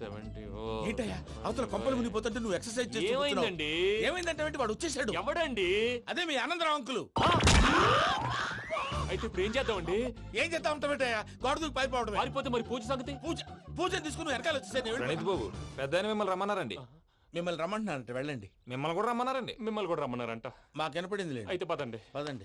Seventy ఏంటయ్యా? అవతల కొంపలు మునిగిపోతుంటే నువ్వు ఎక్సర్సైజ్. ఏమైందండి? ఏమైందంటే వాడు వచ్చేసాడు. ఎవడండి? అదే మీ ఆనందరావు అంకులు. అయితే ఇప్పుడు ఏం చేద్దామండి? ఏం చేస్తా ఉంటావేటయ్యా గోడ దూకి పైపోవడమే. పారిపోతే మరి పూజ సంగతి? పూజ పూజ తీసుకుని వెనకాల ప్రణీత్ బాబు పెద్ద మిమ్మల్ని రమ్మన్నారండి. మిమ్మల్ని రమ్మంటున్నానంట వెళ్ళండి. మిమ్మల్ని కూడా రమ్మన్నారండి. మిమ్మల్ని కూడా రమ్మన్నారంట. మాకు వినపడింది లేదు అయితే పదండి. పదండి.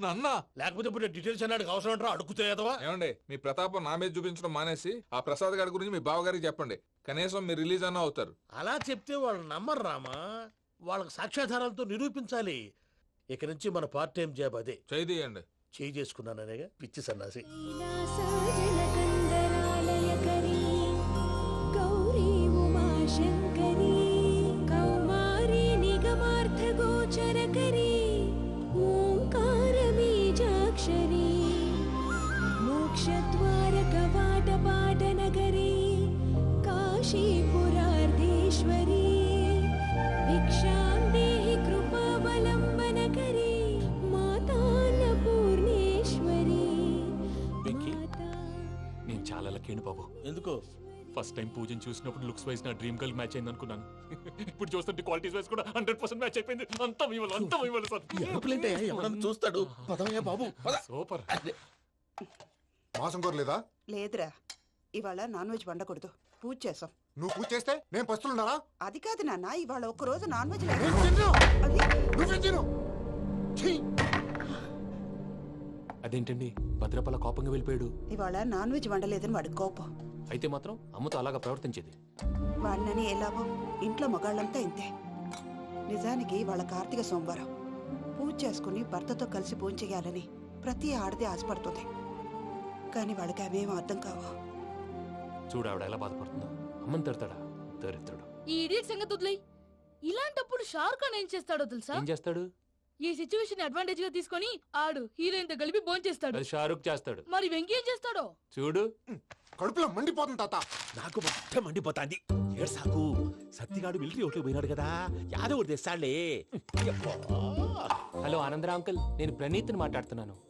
నన్న! లేకపోతే ఇప్పుడు డీటెయిల్స్ అన్నాడు అవసరం అంటారా? అడుగుతాయేదవా ఏమండి మీ ప్రతాపం నా మీద చూపించడం మానేసి ఆ ప్రసాద్ గారి గురించి మీ బావగారికి చెప్పండి. కనీసం మీరు రిలీజ్ అన్న అవుతారు. అలా చెప్తే వాళ్ళు నమ్మరు రామా? వాళ్ళకి సాక్ష్యాధారాలతో నిరూపించాలి. ఇక నుంచి మన పార్ట్ టైం జాబ్ అదే. చేయండి చేయి చేసుకున్నాననేగా పిచ్చి సన్నాసి. काशीपुरार्धेश्वरी भिक्षां देहि कृपावलम्बनकरी मातान्नपूर्णेश्वरी వెంకీ माता నేను చాలా లక్కీని బాబు ఎందుకు ఫస్ట్ టైం పూజను చూసినప్పుడు లుక్స్ వైజ్ నా డ్రీమ్ గర్ల్ మ్యాచ్ అయింది అనుకున్నాను ఇప్పుడు చూస్తుంటే క్వాలిటీస్ వైజ్ కూడా హండ్రెడ్ పర్సెంట్ మ్యాచ్ అయిపోయింది అంతా ఇవ్వాలి అంతా ఇవ్వాలి సార్ ఎరుపులేంటయ్యా ఎవడన్నా చూస్తాడు పదవయ్యా బాబు పద. సూపర్ మాసం కోరలేదా లేదురా ఇవాళ నాన్ వెజ్ వండకూడదు పూజ చేసాం నువ్వు పూజ చేస్తే నేను పస్తులున్నారా అది కాదు నాన్న ఇవాళ ఒక రోజు నాన్ వెజ్ అదేంటండి? భద్రపల కోపంగా వెళ్ళిపోయాడు. ఇవాళ నాన్ వెజ్ వండలేదని వాడి కోపం. అయితే మాత్రం అమ్మతో అలాగా ప్రవర్తించేది. వాడినని ఎలాగో ఇంట్లో మగాళ్ళంతా ఇంతే. నిజానికి వాళ్ళ కార్తీక సోమవారం. పూజ చేసుకుని భర్తతో కలిసి పూజ చేయాలని ప్రతి ఆడది ఆశపడుతుంది. కానీ వాళ్ళకి అవేం అర్థం కావా. చూడు ఆవిడ ఎలా బాధపడుతుందో. అమ్మని తిడతాడా దరిద్రుడు. ఈ ఇడియట్ సంగతి వదిలేయ్. ఇలాంటప్పుడు షారుఖ్ ఖాన్ ఏం చేస్తాడో తెలుసా? ఏం చేస్తాడు? ఈ సిచ్యువేషన్ అడ్వాంటేజ్గా తీసుకొని ఆడు హీరోయిన్తో కలిపి బోన్ చేస్తాడు. అది షారుఖ్ చేస్తాడు. మరి వెంకీ ఏం చేస్తాడో? చూడు. కడుపులో మండిపోతుంది తాత. నాకు మొత్తం మండిపోతాంది. ఏడు సాకు. సత్తిగాడు మిలిటరీ ఒకటి పోయినాడు కదా. యాదవ్ ఒకటి తెస్తాడులే. యబ్బా. హలో ఆనందరా అంకుల్ నేను ప్రణీత్ని మాట్లాడుతున్నాను.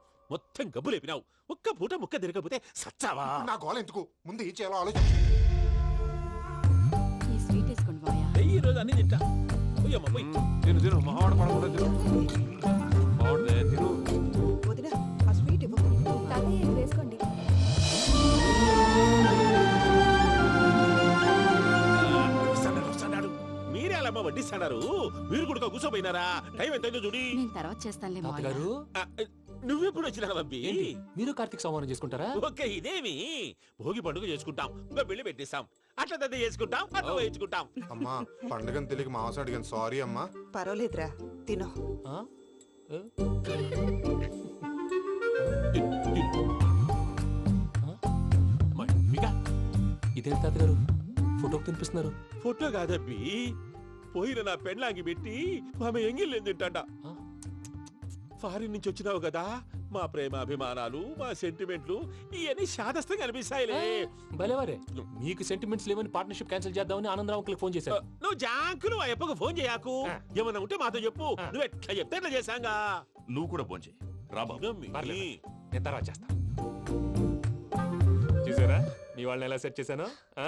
మొత్తం గబ్బు లేపినావు ఒక్క పూట ముక్క తిరగకపోతే సచ్చావా? నా గోల ఎందుకు? ముందు ఈ చేయాలో ఆలోచించు ఈ స్వీట్ వేసుకోండి మాయా ఈ రోజు అన్ని తింటా. పోయమ్మ పోయి. తిను తిను మావాడు పడకుండా తిను. అమ్మ వడ్డిస్తాడారు? మీరు కూడా కూర్చోపోయినారా? టైం ఎంతైందో చూడి. నేను తర్వాత చేస్తానులే తాతగారు? ఆ, నువ్వెప్పుడు వచ్చినా బంపి ఏంటి? మీరు కార్తీక్ సంహారం చేసుకుంటారా? ఓకే ఇదేమి? భోగి పండుగ చేసుకుంటాం. ఇంకా పెళ్ళి పెట్టేస్తాం. అట్లా దద్ద చేసుకుంటాం అట్లా వేయించుకుంటాం. అమ్మా పండుగని తెలియక మాంస అడిగాను సారీ అమ్మా. పర్వాలేదురా తినో. ఆ? ఏ? ఇదేంటి తాతగారు? ఫోటోకి తినిపిస్తున్నారు. ఫోటో కాదబ్బి. పోయిన నా పెళ్ళాంగి పెట్టి ఆమె ఎంగిల్లేం తింటాడ? ఫారిన్ నుంచి వచ్చినావు కదా మా ప్రేమ అభిమానాలు మా సెంటిమెంట్లు ఇవన్నీ శాదస్తంగా అనిపిస్తాయిలే భలేవారే మీకు సెంటిమెంట్స్ లేవని పార్ట్నర్షిప్ క్యాన్సిల్ చేద్దామని ఆనందరావు ఫోన్ చేశారు నువ్వు జాంకులు ఆ అప్పకు ఫోన్ చేయకు. ఏమన్నా ఉంటే మాతో చెప్పు. నువ్వు ఎట్లా చెప్తే ఎట్లా చేశాంగా నువ్వు కూడా రాబాబు ఇదమ్మి. పర్లేదు. నేను తర్వాత చేస్తా చూసారా మీ వాళ్ళని ఎలా సెట్ చేశాను ఆ?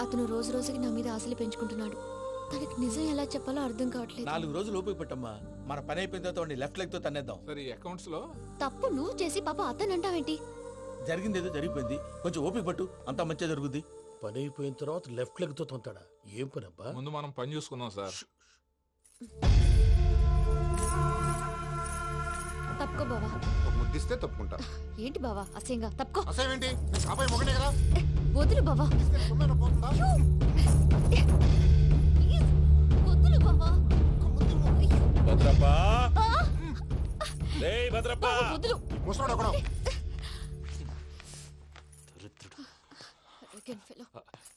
అతను రోజు రోజుకి నా మీద ఆశలు పెంచుకుంటున్నాడు. తనకి నిజం ఎలా చెప్పాలో అర్థం కావట్లేదు. నాలుగు రోజులు ఓపిక పట్టమ్మా. మన పని అయిపోయిన తర్వాత లెఫ్ట్ లెగ్తో తన్నేద్దాం. సరే అకౌంట్స్లో? తప్పు నువ్వు చేసి పాప అతను అంటావేంటి జరిగింది ఏదో జరిగిపోయింది. కొంచెం ఓపిక పట్టు. అంతా మంచిగా జరుగుద్ది. పని అయిపోయిన తర్వాత లెఫ్ట్ లెగ్తో తొంతాడా ఏం పని అబ్బా? ముందు మనం పని చూసుకుందాం సార్. తప్పుకో బావా. ఒక ముద్దిస్తే తప్పుకుంటా. ఏంటి బావా అసహ్యంగా? తప్పుకో. అసేమేంటి అబ్బాయి మొగనే కదా. వదులు బావా. వదులు బావా. భద్రప్ప. భద్రప్ప. వదులు.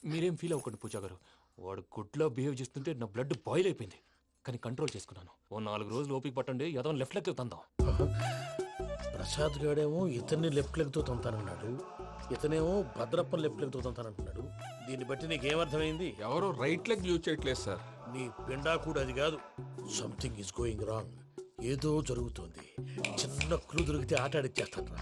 మీరేం ఫీల్ అవ్వకండి పూజా గారు. వాడు గుడ్లో బిహేవ్ చేస్తుంటే నా బ్లడ్ బాయిల్ అయిపోయింది. కానీ కంట్రోల్ చేసుకున్నాను. ఓ నాలుగు రోజులు ఓపిక పట్టండి ఏదో లెఫ్ట్ లెక్క తందాం. ప్రసాద్ గాడేమో ఇతన్ని లెఫ్ట్ లెగ్తో తొంతానన్నాడు. ఇతనేమో భద్రప్పని తో తొంతానంటున్నాడు దీన్ని బట్టి నీకేమర్థమైంది? ఎవరు రైట్ లెగ్ యూజ్ చేయట్లేదు సార్. నీ పిండా కూడా అది కాదు. సంథింగ్ ఇస్ గోయింగ్ రాంగ్ ఏదో జరుగుతోంది. చిన్న క్లూ దొరికితే ఆట ఆడిచ్చేస్తాను రా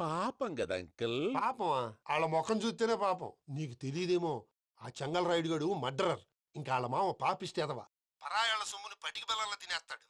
పాపం కదా అంకుల్. పాపం వాళ్ళ ముఖం చూస్తేనే పాపం. నీకు తెలియదేమో ఆ చెంగల్ రాయుడు గడు మర్డరర్. ఇంకా వాళ్ళ మామ పాపిస్తేదవా? పరాయాళ్ళ సొమ్ముని పటికి బెల్లంలో తినేస్తాడు.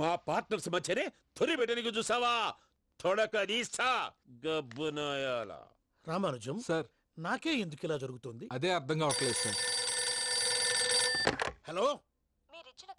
మా పార్ట్నర్స్ మధ్యనే తొలి పెట్టడానికి చూసావా? తొడక గబ్బునాయాల రామానుజం సార్. నాకే ఎందుకు ఇలా జరుగుతుంది? అదే అర్థం కావట్లేదు సార్. హలో?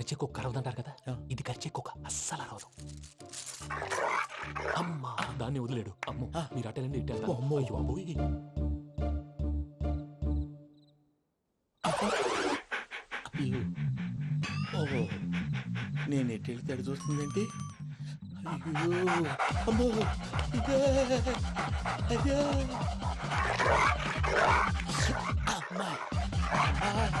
అరిచే కుక్క అరవదంటారు కదా? ఇది కరిచే కుక్క అస్సలు అరవదు. అమ్మా దాన్ని వదిలేడు. అమ్మో మీరు అటెండి ఇటు అమ్మో. అయ్యో అబ్బోయ్. ఓహో నేను ఎటు వెళ్తే అటు చూస్తుందేంటి? అయ్యో అమ్మో. ఇదే అదే అమ్మా. అమ్మని అని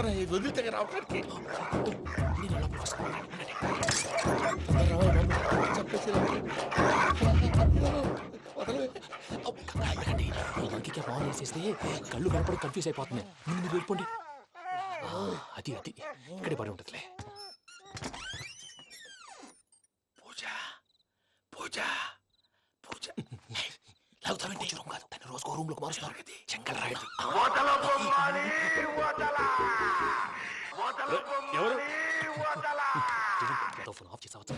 వదిలితే రావడానికి నేను లోపలికి వస్తాను అందుకే బాగా వేసేస్తే కళ్ళు కనపడి కన్ఫ్యూజ్ అయిపోతున్నాయి ముందు మీరు వెళ్ళిపోండి అది అది ఇక్కడే పడి ఉంటుందిలే పూజ పూజ. పూజ లాగుతామంటే రూమ్ కాదు రోజుకో రూమ్లోకి మారుస్తున్నారు కదా చెంగల్ రాయడం. ఎవరు? ఫోన్ ఆఫ్ చేసావచ్చు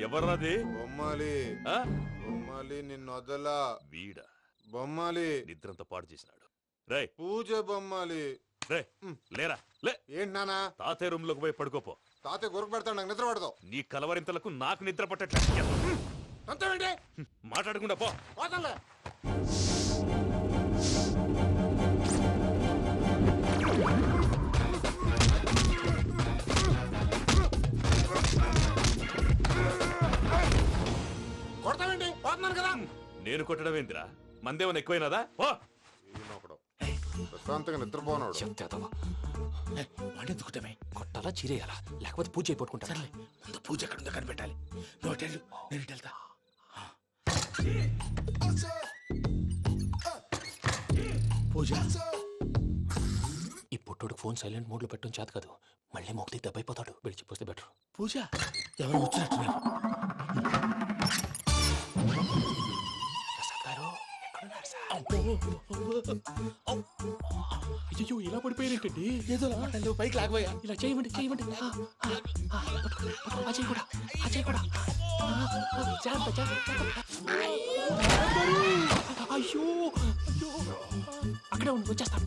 ఎవర్రాది? బొమ్మాలి. ఆ? బొమ్మాలి నిన్ను వదలా. వీడ? బొమ్మాలి. నిద్రంతా పాడు చేసినాడు. రే పూజ బొమ్మాలి. రే లేరా? లే! ఏంటి నానా తాతయ్య రూమ్లోకి పోయి పడుకోపో. తాతయ్య గురకు పెడతాడు నాకు నిద్ర పడతావు నీ కలవరింతలకు నాకు నిద్ర పట్టట్లేదు అంతేంటి మాట్లాడకుండా పో. పోతాలే కొడతావేంటి? పోతున్నాను కదా. నేను కొట్టడం ఏంటిరా మందేమన్నా ఎక్కువైనదా ఓ. ప్రశాంతంగా నిద్రపోనాడు. వాడెందుకుంటామే కొట్టాలా చీరేయాలా? లేకపోతే పూజ అయిపోట్టుకుంటా సర్లే ముందు పూజ ఎక్కడ ఉందో కనిపెట్టాలి. నువ్వు వెళ్ళు, నేను ఇటు వెళ్తా. పూజ. ఈ పుట్టుడు ఫోన్ సైలెంట్ మోడ్లో పెట్టడం చేత కాదు. మళ్ళీ మొక్కి దెబ్బైపోతాడు వెళ్ళి చెప్పొస్తే బెటర్. పూజ? ఎవరు వచ్చినట్టున్నారు అయ్యో ఇలా పడిపోయినట్టండి. ఏదో మాటలు పైకి లాగబోయా ఇలా చేయమండి చేయమండి. ఆ, చేయి కూడా ఆ చేయి కూడా. జాగ్రత్త, జాగ్రత్త. అయ్యో అక్కడే ఉండి వచ్చేస్తాను.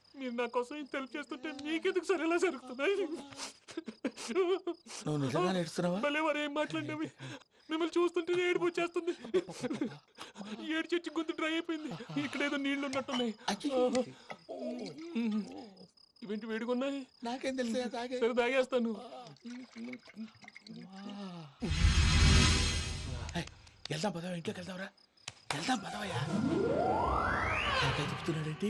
మీరు నా కోసం ఇంత హెల్ప్ చేస్తుంటే మీకెందుకు సరే ఎలా జరుగుతున్నాయి? నువ్వు నిజంగా నేర్చుతున్నావా భలే వారు ఏం మాట్లాడినవి? మిమ్మల్ని చూస్తుంటే ఏడుపు వచ్చేస్తుంది. ఏడు చచ్చి గొంతు డ్రై అయిపోయింది. ఇక్కడ ఏదో నీళ్ళు ఉన్నట్టున్నాయి. ఇవేంటి వేడుకున్నాయి నాకేం తెలుసు సరే తాగేస్తాను. వెళ్దాం పదవా? ఇంట్లోకి వెళ్దాంరా. వెళ్దాం పదవయ్యా చెప్తున్నాడేంటి?